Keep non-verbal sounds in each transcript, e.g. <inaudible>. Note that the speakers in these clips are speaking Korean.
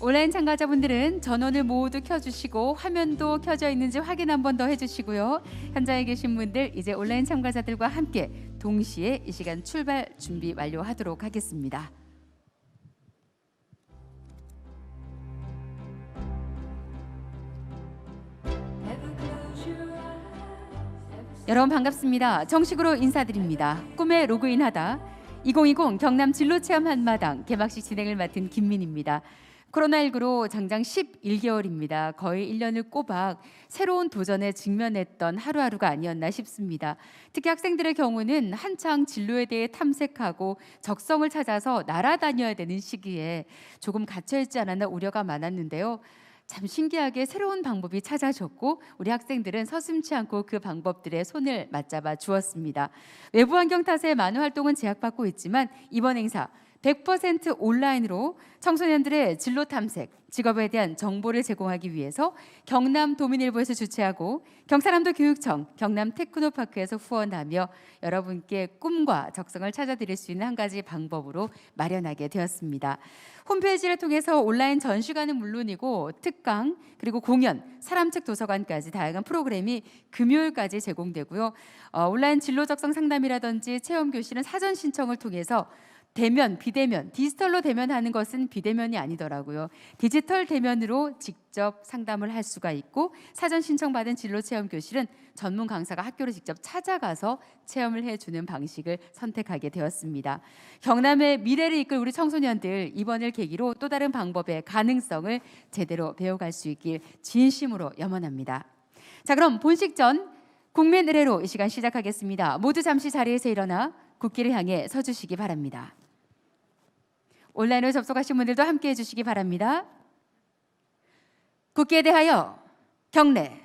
온라인 참가자분들은 전원을 모두 켜주시고 화면도 켜져 있는지 확인 한 번 더 해주시고요. 현장에 계신 분들 이제 온라인 참가자들과 함께 동시에 이 시간 출발 준비 완료하도록 하겠습니다. 여러분 반갑습니다. 정식으로 인사드립니다. 꿈에 로그인하다 2020 경남 진로 체험 한마당 개막식 진행을 맡은 김민입니다. 코로나19로 장장 11개월입니다. 거의 1년을 꼬박 새로운 도전에 직면했던 하루하루가 아니었나 싶습니다. 특히 학생들의 경우는 한창 진로에 대해 탐색하고 적성을 찾아서 날아다녀야 되는 시기에 조금 갇혀있지 않았나 우려가 많았는데요. 참 신기하게 새로운 방법이 찾아졌고 우리 학생들은 서슴치 않고 그 방법들에 손을 맞잡아 주었습니다. 외부 환경 탓에 많은 활동은 제약받고 있지만 이번 행사 100% 온라인으로 청소년들의 진로 탐색, 직업에 대한 정보를 제공하기 위해서 경남 도민일보에서 주최하고 경사남도 교육청, 경남 테크노파크에서 후원하며 여러분께 꿈과 적성을 찾아드릴 수 있는 한 가지 방법으로 마련하게 되었습니다. 홈페이지를 통해서 온라인 전시관은 물론이고 특강 그리고 공연, 사람책 도서관까지 다양한 프로그램이 금요일까지 제공되고요. 어, 온라인 진로 적성 상담이라든지 체험 교실은 사전 신청을 통해서 대면, 비대면, 디지털로 대면하는 것은 비대면이 아니더라고요. 디지털 대면으로 직접 상담을 할 수가 있고 사전 신청받은 진로 체험 교실은 전문 강사가 학교로 직접 찾아가서 체험을 해주는 방식을 선택하게 되었습니다. 경남의 미래를 이끌 우리 청소년들 이번을 계기로 또 다른 방법의 가능성을 제대로 배워갈 수 있길 진심으로 염원합니다. 자, 그럼 본식 전 국민 의례로 이 시간 시작하겠습니다. 모두 잠시 자리에서 일어나 국기를 향해 서주시기 바랍니다. 온라인으로 접속하신 분들도 함께 해주시기 바랍니다. 국기에 대하여 경례.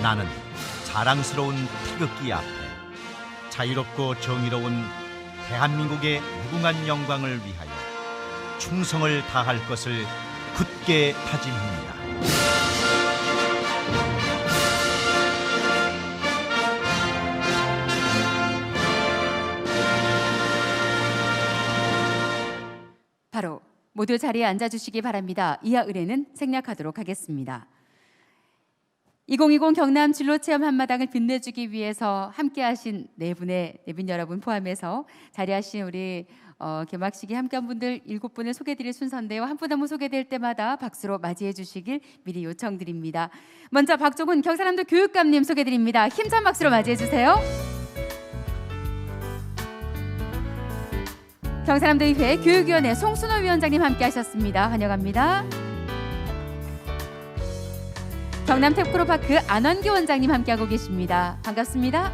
나는 자랑스러운 태극기 앞에 자유롭고 정의로운 대한민국의 무궁한 영광을 위하여 충성을 다할 것을 굳게 다짐합니다. 바로 모두 자리에 앉아주시기 바랍니다. 이하 의례는 생략하도록 하겠습니다. 2020 경남 진로 체험 한마당을 빛내주기 위해서 함께하신 네 분의 네분 여러분 포함해서 자리하신 우리 어, 개막식에 함께한 분들 일곱 분을 소개드릴 순서인데요. 한 분 한 분 소개될 때마다 박수로 맞이해 주시길 미리 요청드립니다. 먼저 박종훈 경사남도 교육감님 소개드립니다. 힘찬 박수로 맞이해 주세요. 경사남도의회 교육위원회 송순호 위원장님 함께하셨습니다. 환영합니다. 경남 탭크로파크 안원기 원장님 함께하고 계십니다. 반갑습니다.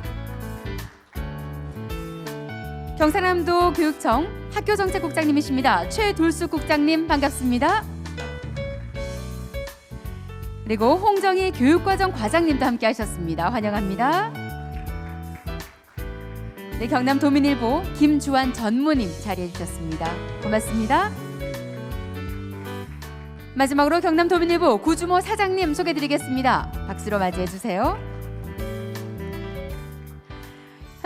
경상남도 교육청 학교정책국장님이십니다. 최돌수 국장님 반갑습니다. 그리고 홍정희 교육과정 과장님도 함께하셨습니다. 환영합니다. 네, 경남 도민일보 김주환 전무님 자리해 주셨습니다. 고맙습니다. 마지막으로 경남 도민일보 구주모 사장님 소개드리겠습니다. 박수로 맞이해 주세요.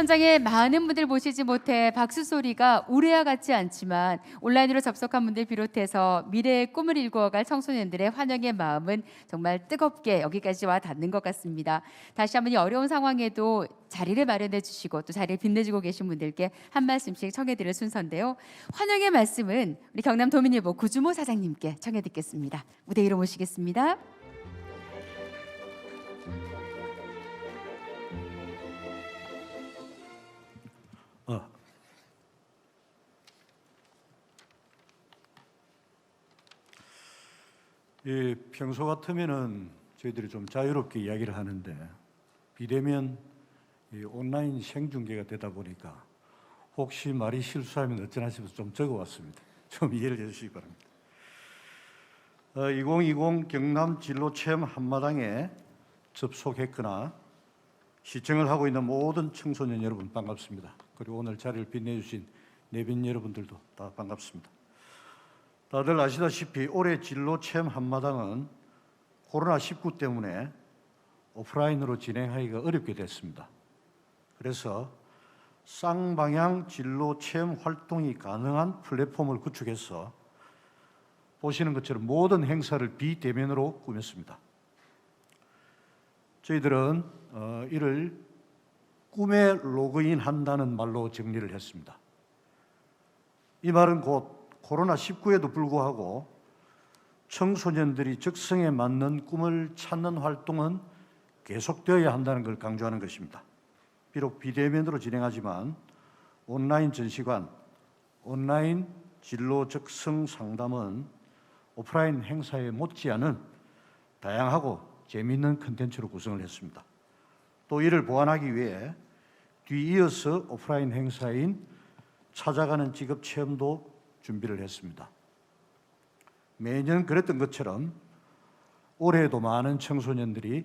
현장에 많은 분들 모시지 못해 박수 소리가 우레와 같지 않지만 온라인으로 접속한 분들 비롯해서 미래의 꿈을 일구어갈 청소년들의 환영의 마음은 정말 뜨겁게 여기까지 와 닿는 것 같습니다. 다시 한번 이 어려운 상황에도 자리를 마련해 주시고 또 자리를 빛내주고 계신 분들께 한 말씀씩 청해드릴 순서인데요. 환영의 말씀은 우리 경남 도민일보 구주모 사장님께 청해 듣겠습니다. 무대 위로 모시겠습니다. 예, 평소 같으면은 저희들이 좀 자유롭게 이야기를 하는데 비대면 이 온라인 생중계가 되다 보니까 혹시 말이 실수하면 어쩌나 싶어서 좀 적어왔습니다. 좀 <laughs> 이해를 해주시기 바랍니다. 어, 2020 경남 진로 체험 한마당에 접속했거나 시청을 하고 있는 모든 청소년 여러분 반갑습니다. 그리고 오늘 자리를 빛내주신 내빈 여러분들도 다 반갑습니다. 다들 아시다시피 올해 진로 체험 한마당은 코로나19 때문에 오프라인으로 진행하기가 어렵게 됐습니다. 그래서 쌍방향 진로 체험 활동이 가능한 플랫폼을 구축해서 보시는 것처럼 모든 행사를 비대면으로 꾸몄습니다. 저희들은 어, 이를 꿈에 로그인 한다는 말로 정리를 했습니다. 이 말은 곧 코로나19에도 불구하고 청소년들이 적성에 맞는 꿈을 찾는 활동은 계속되어야 한다는 걸 강조하는 것입니다. 비록 비대면으로 진행하지만 온라인 전시관, 온라인 진로 적성 상담은 오프라인 행사에 못지않은 다양하고 재미있는 컨텐츠로 구성을 했습니다. 또 이를 보완하기 위해 뒤이어서 오프라인 행사인 찾아가는 직업 체험도 준비를 했습니다. 매년 그랬던 것처럼 올해에도 많은 청소년들이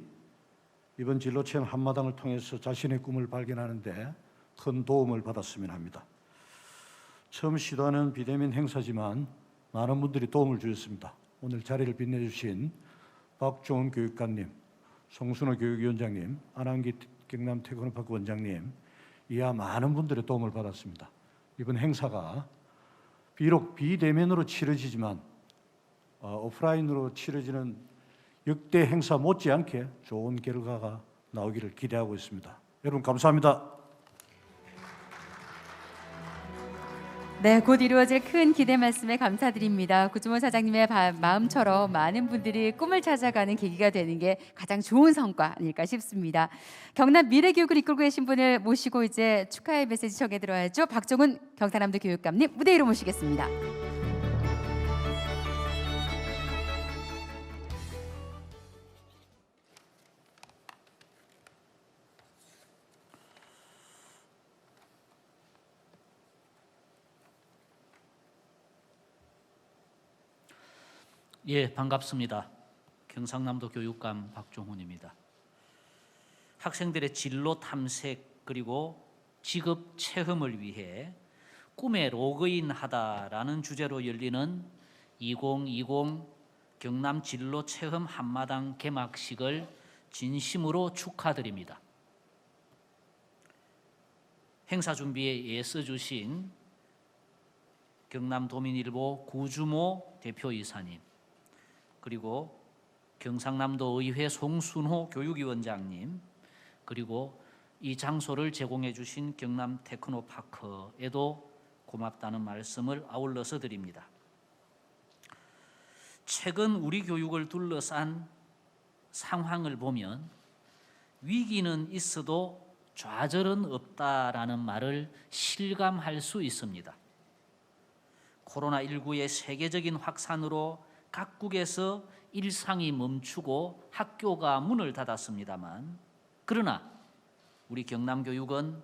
이번 진로 체험 한마당을 통해서 자신의 꿈을 발견하는데 큰 도움을 받았으면 합니다. 처음 시도하는 비대면 행사지만 많은 분들이 도움을 주셨습니다. 오늘 자리를 빛내주신 박종훈 교육관님, 송순호 교육위원장님, 안한기 경남 태권파크 원장님, 이하 많은 분들의 도움을 받았습니다. 이번 행사가 비록 비대면으로 치러지지만 어, 오프라인으로 치러지는 역대 행사 못지않게 좋은 결과가 나오기를 기대하고 있습니다. 여러분 감사합니다. 네, 곧 이루어질 큰 기대 말씀에 감사드립니다. 구주모 사장님의 바- 마음처럼 많은 분들이 꿈을 찾아가는 계기가 되는 게 가장 좋은 성과 아닐까 싶습니다. 경남 미래 교육을 이끌고 계신 분을 모시고 이제 축하의 메시지 전해 들어야죠. 박종훈 경상남도 교육감님 무대 위로 모시겠습니다. 예, 반갑습니다. 경상남도 교육감 박종훈입니다. 학생들의 진로 탐색 그리고 직업 체험을 위해 꿈에 로그인하다라는 주제로 열리는 2020 경남 진로 체험 한마당 개막식을 진심으로 축하드립니다. 행사 준비에 애써 주신 경남도민일보 구주모 대표이사님 그리고 경상남도 의회 송순호 교육위원장님 그리고 이 장소를 제공해 주신 경남 테크노파크에도 고맙다는 말씀을 아울러서 드립니다. 최근 우리 교육을 둘러싼 상황을 보면 위기는 있어도 좌절은 없다라는 말을 실감할 수 있습니다. 코로나19의 세계적인 확산으로 각국에서 일상이 멈추고 학교가 문을 닫았습니다만 그러나 우리 경남교육은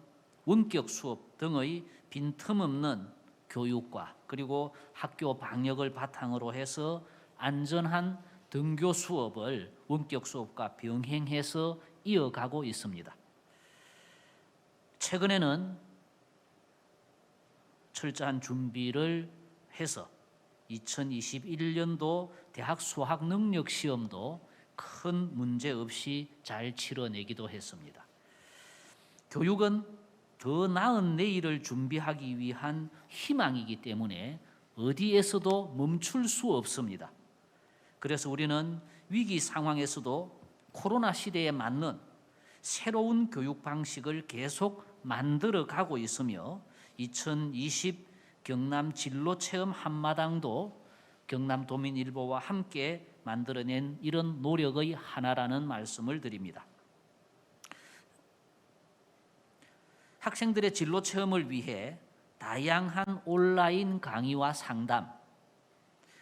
원격 수업 등의 빈틈없는 교육과 그리고 학교 방역을 바탕으로 해서 안전한 등교 수업을 원격 수업과 병행해서 이어가고 있습니다. 최근에는 철저한 준비를 해서 2021년도 대학 수학 능력 시험도 큰 문제 없이 잘 치러내기도 했습니다. 교육은 더 나은 내일을 준비하기 위한 희망이기 때문에 어디에서도 멈출 수 없습니다. 그래서 우리는 위기 상황에서도 코로나 시대에 맞는 새로운 교육 방식을 계속 만들어 가고 있으며 2020 경남 진로 체험 한마당도 경남 도민일보와 함께 만들어낸 이런 노력의 하나라는 말씀을 드립니다. 학생들의 진로 체험을 위해 다양한 온라인 강의와 상담,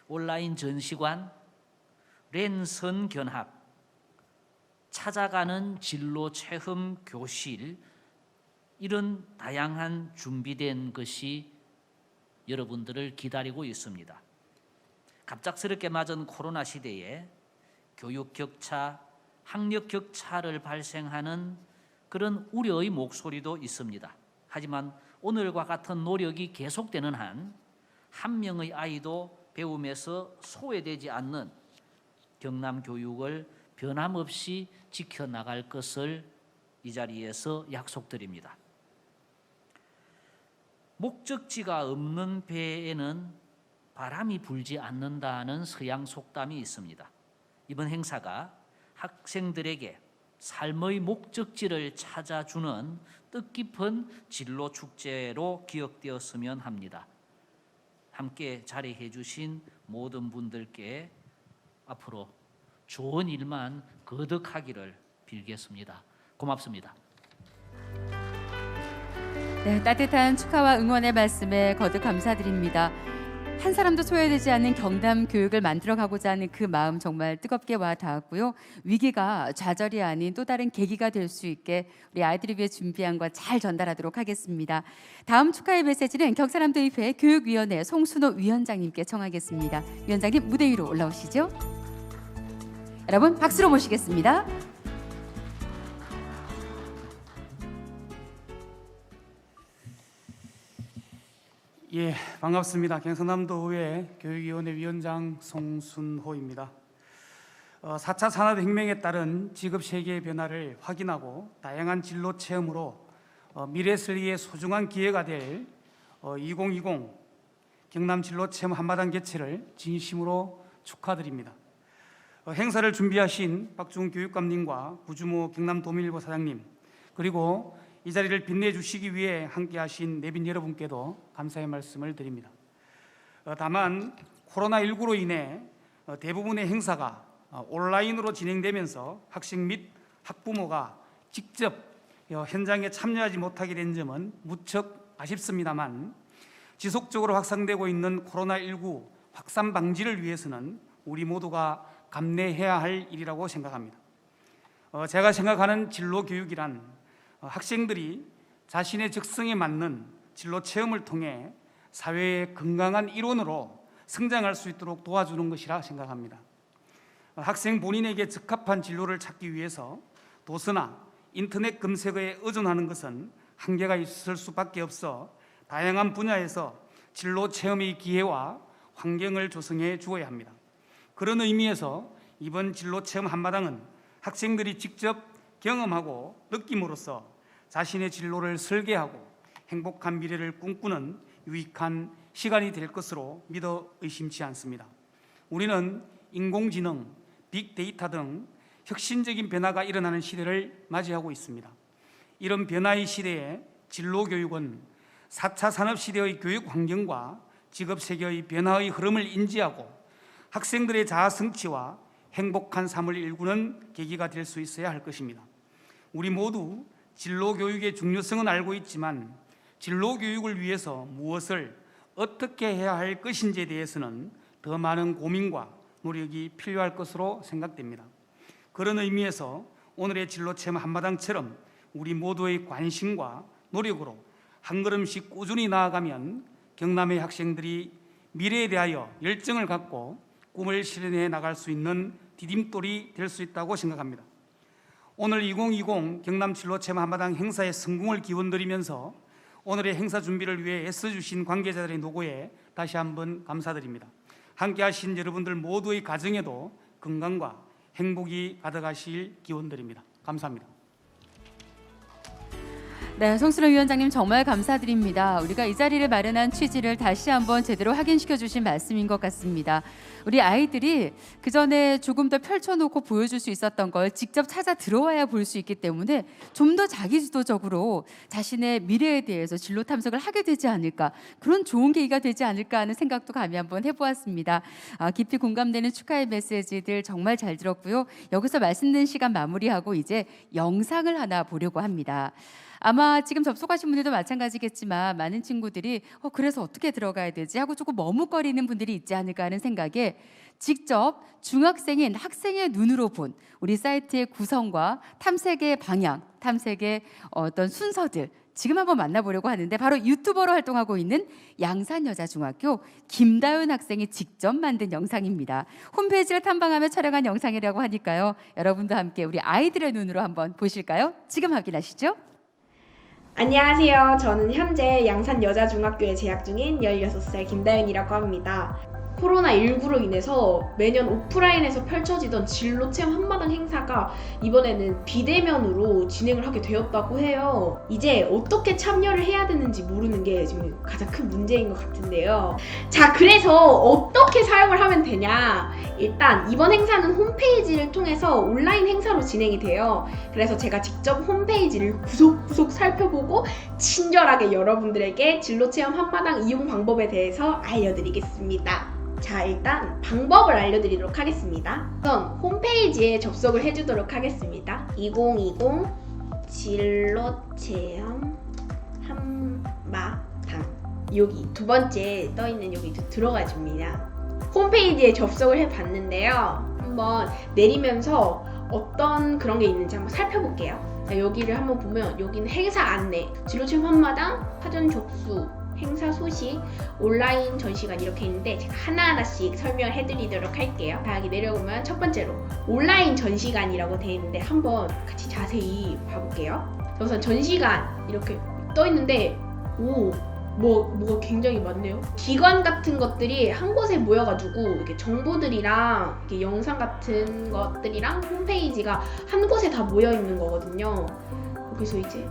온라인 전시관, 랜선 견학, 찾아가는 진로 체험 교실 이런 다양한 준비된 것이 여러분들을 기다리고 있습니다. 갑작스럽게 맞은 코로나 시대에 교육 격차, 학력 격차를 발생하는 그런 우려의 목소리도 있습니다. 하지만 오늘과 같은 노력이 계속되는 한 한 명의 아이도 배움에서 소외되지 않는 경남 교육을 변함없이 지켜나갈 것을 이 자리에서 약속드립니다. 목적지가 없는 배에는 바람이 불지 않는다는 서양 속담이 있습니다. 이번 행사가 학생들에게 삶의 목적지를 찾아주는 뜻깊은 진로 축제로 기억되었으면 합니다. 함께 자리해 주신 모든 분들께 앞으로 좋은 일만 거듭하기를 빌겠습니다. 고맙습니다. 네, 따뜻한 축하와 응원의 말씀에 거듭 감사드립니다. 한 사람도 소외되지 않는 경남 교육을 만들어 가고자 하는 그 마음 정말 뜨겁게 와 닿았고요. 위기가 좌절이 아닌 또 다른 계기가 될 수 있게 우리 아이들을 위해 준비한 것잘 전달하도록 하겠습니다. 다음 축하의 메시지는 경사남도의회 교육위원회 송순호 위원장님께 청하겠습니다. 위원장님 무대 위로 올라오시죠. 여러분 박수로 모시겠습니다. 예, 반갑습니다. 경상남도의회 교육위원회 위원장 송순호입니다. 어, 4차 산업혁명에 따른 직업 세계의 변화를 확인하고 다양한 진로 체험으로 어, 미래 설계의 소중한 기회가 될 어, 2020 경남 진로 체험 한마당 개최를 진심으로 축하드립니다. 어, 행사를 준비하신 박중 교육감님과 구주모 경남도민일보 사장님 그리고 이 자리를 빛내주시기 위해 함께하신 내빈 여러분께도 감사의 말씀을 드립니다. 어, 다만 코로나19로 인해 어, 대부분의 행사가 어, 온라인으로 진행되면서 학생 및 학부모가 직접 어, 현장에 참여하지 못하게 된 점은 무척 아쉽습니다만 지속적으로 확산되고 있는 코로나19 확산 방지를 위해서는 우리 모두가 감내해야 할 일이라고 생각합니다. 어, 제가 생각하는 진로 교육이란 어, 학생들이 자신의 적성에 맞는 진로 체험을 통해 사회의 건강한 일원으로 성장할 수 있도록 도와주는 것이라 생각합니다. 어, 학생 본인에게 적합한 진로를 찾기 위해서 도서나 인터넷 검색에 의존하는 것은 한계가 있을 수밖에 없어 다양한 분야에서 진로 체험의 기회와 환경을 조성해 주어야 합니다. 그런 의미에서 이번 진로 체험 한마당은 학생들이 직접 경험하고 느낌으로써 자신의 진로를 설계하고 행복한 미래를 꿈꾸는 유익한 시간이 될 것으로 믿어 의심치 않습니다. 우리는 인공지능, 빅데이터 등 혁신적인 변화가 일어나는 시대를 맞이하고 있습니다. 이런 변화의 시대에 진로 교육은 4차 산업 시대의 교육 환경과 직업 세계의 변화의 흐름을 인지하고 학생들의 자아 성취와 행복한 삶을 일구는 계기가 될 수 있어야 할 것입니다. 우리 모두 진로 교육의 중요성은 알고 있지만 진로 교육을 위해서 무엇을 어떻게 해야 할 것인지에 대해서는 더 많은 고민과 노력이 필요할 것으로 생각됩니다. 그런 의미에서 오늘의 진로 체험 한마당처럼 우리 모두의 관심과 노력으로 한 걸음씩 꾸준히 나아가면 경남의 학생들이 미래에 대하여 열정을 갖고 꿈을 실현해 나갈 수 있는 디딤돌이 될 수 있다고 생각합니다. 오늘 2020 경남 진로 체험 한마당 행사의 성공을 기원드리면서 오늘의 행사 준비를 위해 애써주신 관계자들의 노고에 다시 한번 감사드립니다. 함께하신 여러분들 모두의 가정에도 건강과 행복이 가득하실 기원드립니다. 감사합니다. 네, 송순호 위원장님 정말 감사드립니다. 우리가 이 자리를 마련한 취지를 다시 한번 제대로 확인시켜 주신 말씀인 것 같습니다. 우리 아이들이 그 전에 조금 더 펼쳐놓고 보여줄 수 있었던 걸 직접 찾아 들어와야 볼 수 있기 때문에 좀 더 자기주도적으로 자신의 미래에 대해서 진로 탐색을 하게 되지 않을까 그런 좋은 계기가 되지 않을까 하는 생각도 감히 한번 해보았습니다. 아, 깊이 공감되는 축하의 메시지들 정말 잘 들었고요. 여기서 말씀드린 시간 마무리하고 이제 영상을 하나 보려고 합니다. 아마 지금 접속하신 분들도 마찬가지겠지만 많은 친구들이 어 그래서 어떻게 들어가야 되지 하고 조금 머뭇거리는 분들이 있지 않을까 하는 생각에 직접 중학생인 학생의 눈으로 본 우리 사이트의 구성과 탐색의 방향, 탐색의 어떤 순서들 지금 한번 만나보려고 하는데 바로 유튜버로 활동하고 있는 양산여자중학교 김다윤 학생이 직접 만든 영상입니다. 홈페이지를 탐방하며 촬영한 영상이라고 하니까요. 여러분도 함께 우리 아이들의 눈으로 한번 보실까요? 지금 확인하시죠. 안녕하세요. 저는 현재 양산 여자중학교에 재학 중인 16살 김다윤이라고 합니다. 코로나19로 인해서 매년 오프라인에서 펼쳐지던 진로 체험 한마당 행사가 이번에는 비대면으로 진행을 하게 되었다고 해요. 이제 어떻게 참여를 해야 되는지 모르는 게 지금 가장 큰 문제인 것 같은데요. 자, 그래서 어떻게 사용을 하면 되냐? 일단 이번 행사는 홈페이지를 통해서 온라인 행사로 진행이 돼요. 그래서 제가 직접 홈페이지를 구석구석 살펴보고 친절하게 여러분들에게 진로 체험 한마당 이용 방법에 대해서 알려드리겠습니다. 자, 일단 방법을 알려드리도록 하겠습니다. 우선 홈페이지에 접속을 해주도록 하겠습니다. 2020 진로 체험 한마당 여기 두 번째 떠 있는 여기 들어가 줍니다. 홈페이지에 접속을 해봤는데요. 한번 내리면서 어떤 그런 게 있는지 한번 살펴볼게요. 자, 여기를 한번 보면 여기는 행사 안내, 진로 체험 한마당, 사전 접수, 행사 소식, 온라인 전시관 이렇게 있는데 제가 하나하나씩 설명을 해드리도록 할게요. 자, 여기 내려오면 첫 번째로 온라인 전시관이라고 되어 있는데 한번 같이 자세히 봐볼게요. 자, 우선 전시관 이렇게 떠 있는데 오 뭐, 뭐가 굉장히 많네요. 기관 같은 것들이 한 곳에 모여가지고 이렇게 정보들이랑 이렇게 영상 같은 것들이랑 홈페이지가 한 곳에 다 모여 있는 거거든요. 여기서 이제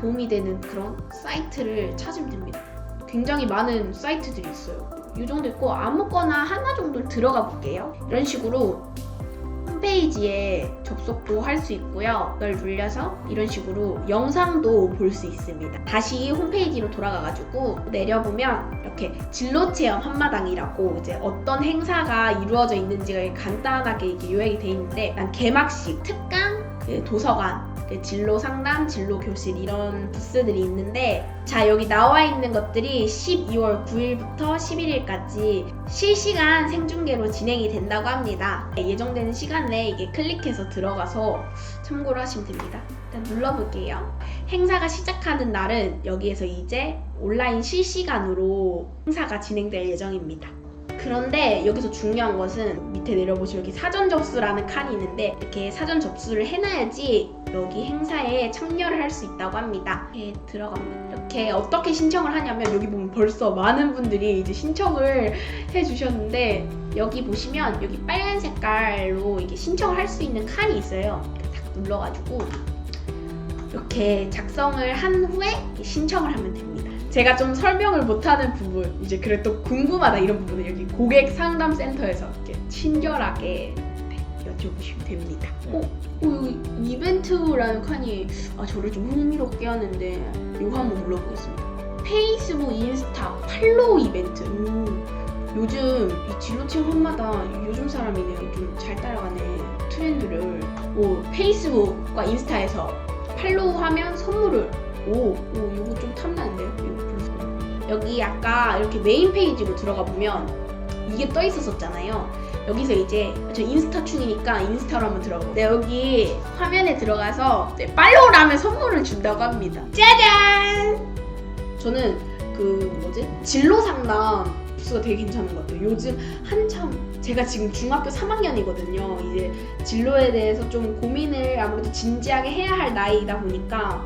도움이 되는 그런 사이트를 찾으면 됩니다. 굉장히 많은 사이트들이 있어요. 이 정도 있고 아무거나 하나 정도 들어가 볼게요. 이런 식으로 홈페이지에 접속도 할 수 있고요. 이걸 눌려서 이런 식으로 영상도 볼 수 있습니다. 다시 홈페이지로 돌아가가지고 내려보면 이렇게 진로 체험 한마당이라고 이제 어떤 행사가 이루어져 있는지가 간단하게 이렇게 요약이 돼 있는데 난 개막식, 특강, 그 도서관, 그 진로 상담, 진로 교실 이런 부스들이 있는데 자 여기 나와 있는 것들이 12월 9일부터 11일까지 실시간 생중계로 진행이 된다고 합니다. 예정되는 시간에 이게 클릭해서 들어가서 참고를 하시면 됩니다. 일단 눌러볼게요. 행사가 시작하는 날은 여기에서 이제 온라인 실시간으로 행사가 진행될 예정입니다. 그런데 여기서 중요한 것은 밑에 내려보시면 여기 사전 접수라는 칸이 있는데 이렇게 사전 접수를 해놔야지 여기 행사에 참여를 할 수 있다고 합니다. 이렇게 들어갑니다. 이렇게 어떻게 신청을 하냐면 여기 보면 벌써 많은 분들이 이제 신청을 해주셨는데 여기 보시면 여기 빨간 색깔로 이게 신청을 할 수 있는 칸이 있어요. 이렇게 딱 눌러가지고 이렇게 작성을 한 후에 신청을 하면 됩니다. 제가 좀 설명을 못하는 부분, 이제 그래 또 궁금하다 이런 부분은 여기 고객 상담 센터에서 이렇게 친절하게 네, 여쭤보시면 됩니다. 어, 어, 이벤트라는 칸이 아, 저를 좀 흥미롭게 하는데 이거 한번 눌러보겠습니다. 페이스북, 인스타 팔로우 이벤트. 음, 요즘 이 진로 체험 한마다 요즘 사람이네요. 좀잘 따라가네 트렌드를. 오, 페이스북과 인스타에서 팔로우하면 선물을 오, 오, 이거 좀 탐나는데요? 여기 아까 이렇게 메인 페이지로 들어가 보면 이게 떠 있었었잖아요. 여기서 이제 저 인스타 충이니까 인스타로 한번 들어가. 네, 여기 화면에 들어가서 네, 팔로우를 하면 선물을 준다고 합니다. 짜잔! 저는 그 뭐지? 진로 상담 부스가 되게 괜찮은 것 같아요. 요즘 한참 제가 지금 중학교 3학년이거든요. 이제 진로에 대해서 좀 고민을 아무래도 진지하게 해야 할 나이다 보니까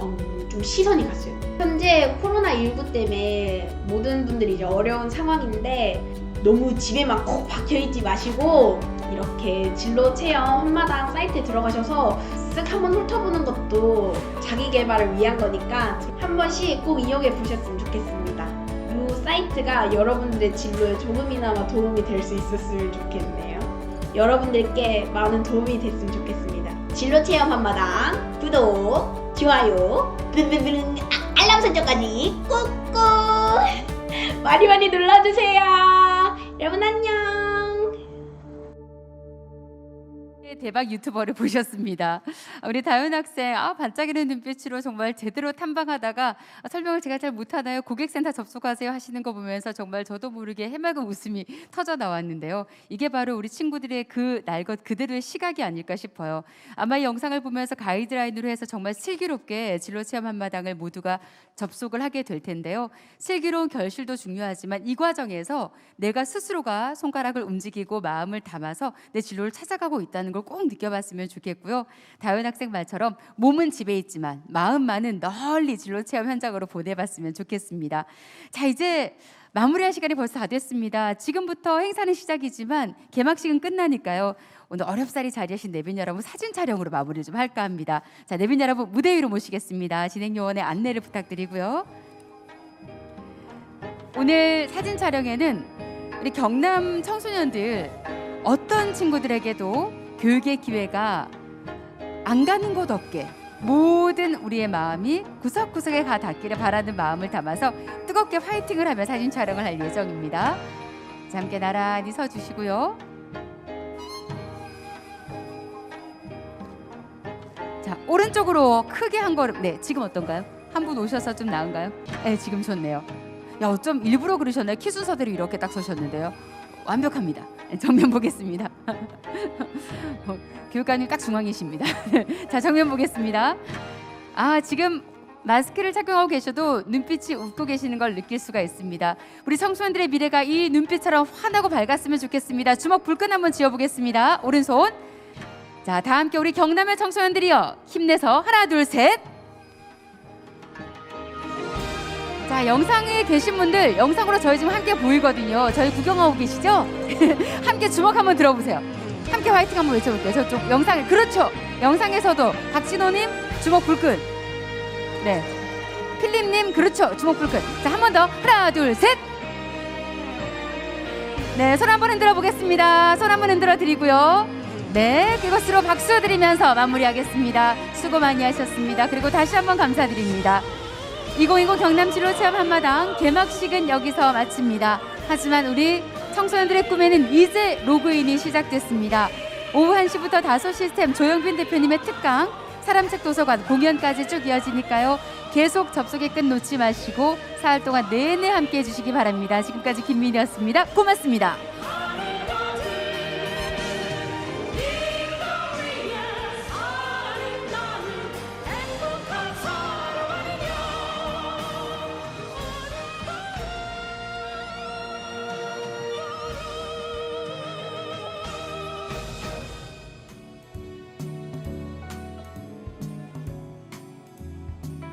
음, 좀 시선이 갔어요. 현재 코로나19 때문에 모든 분들이 이제 어려운 상황인데 너무 집에만 콕 박혀있지 마시고 이렇게 진로 체험 한마당 사이트에 들어가셔서 쓱 한번 훑어보는 것도 자기 개발을 위한 거니까 한 번씩 꼭 이용해 보셨으면 좋겠습니다. 이 사이트가 여러분들의 진로에 조금이나마 도움이 될 수 있었으면 좋겠네요. 여러분들께 많은 도움이 됐으면 좋겠습니다. 진로 체험 한마당 구독, 좋아요, 아, 알람 설정까지 꾹꾹 <laughs> 많이 많이 눌러주세요. 여러분 안녕. 대박 유튜버를 보셨습니다. 우리 다현 학생 아 반짝이는 눈빛으로 정말 제대로 탐방하다가 아, 설명을 제가 잘 못하나요? 고객센터 접속하세요 하시는 거 보면서 정말 저도 모르게 해맑은 웃음이 터져 나왔는데요. 이게 바로 우리 친구들의 그 날것 그대로의 시각이 아닐까 싶어요. 아마 이 영상을 보면서 가이드라인으로 해서 정말 슬기롭게 진로 체험 한마당을 모두가 접속을 하게 될 텐데요. 슬기로운 결실도 중요하지만 이 과정에서 내가 스스로가 손가락을 움직이고 마음을 담아서 내 진로를 찾아가고 있다는 걸꼭 느껴봤으면 좋겠고요. 다현 학생 말처럼 몸은 집에 있지만 마음만은 널리 진로 체험 현장으로 보내봤으면 좋겠습니다. 자 이제 마무리할 시간이 벌써 다 됐습니다. 지금부터 행사는 시작이지만 개막식은 끝나니까요. 오늘 어렵사리 자리하신 내빈 여러분 사진 촬영으로 마무리 좀 할까 합니다. 자, 내빈 여러분 무대 위로 모시겠습니다. 진행 요원의 안내를 부탁드리고요. 오늘 사진 촬영에는 우리 경남 청소년들 어떤 친구들에게도 교육의 기회가 안 가는 곳 없게 모든 우리의 마음이 구석구석에 가 닿기를 바라는 마음을 담아서 뜨겁게 화이팅을 하며 사진 촬영을 할 예정입니다. 자, 함께 나란히 서 주시고요. 자, 오른쪽으로 크게 한 걸음. 네, 지금 어떤가요? 한 분 오셔서 좀 나은가요? 네, 지금 좋네요. 야, 어쩜 일부러 그러셨나요? 키 순서대로 이렇게 딱 서셨는데요. 완벽합니다. 네, 정면 보겠습니다. 어, 교육관님 딱 중앙이십니다. <laughs> 자, 정면 보겠습니다. 아, 지금 마스크를 착용하고 계셔도 눈빛이 웃고 계시는 걸 느낄 수가 있습니다. 우리 청소년들의 미래가 이 눈빛처럼 환하고 밝았으면 좋겠습니다. 주먹 불끈 한번 지어보겠습니다. 오른손. 자, 다 함께 우리 경남의 청소년들이여 힘내서 하나, 둘, 셋. 자, 영상에 계신 분들 영상으로 저희 지금 함께 보이거든요. 저희 구경하고 계시죠? <laughs> 함께 주먹 한번 들어보세요. 함께 화이팅 한번 외쳐볼게요. 저쪽 영상에 그렇죠. 영상에서도 박진호님 주먹 불끈. 네. 필립님 그렇죠. 주먹 불끈. 자, 한 번 더. 하나, 둘, 셋. 네, 손 한번 흔들어 보겠습니다. 손 한번 흔들어 드리고요. 네, 그것으로 박수 드리면서 마무리하겠습니다. 수고 많이 하셨습니다. 그리고 다시 한번 감사드립니다. 2020 경남 진로 체험 한마당 개막식은 여기서 마칩니다. 하지만 우리 청소년들의 꿈에는 이제 로그인이 시작됐습니다. 오후 1시부터 다소 시스템 조영빈 대표님의 특강 사람책 도서관 공연까지 쭉 이어지니까요. 계속 접속의 끝 놓지 마시고 사흘 동안 내내 함께 해주시기 바랍니다. 지금까지 김민희였습니다. 고맙습니다.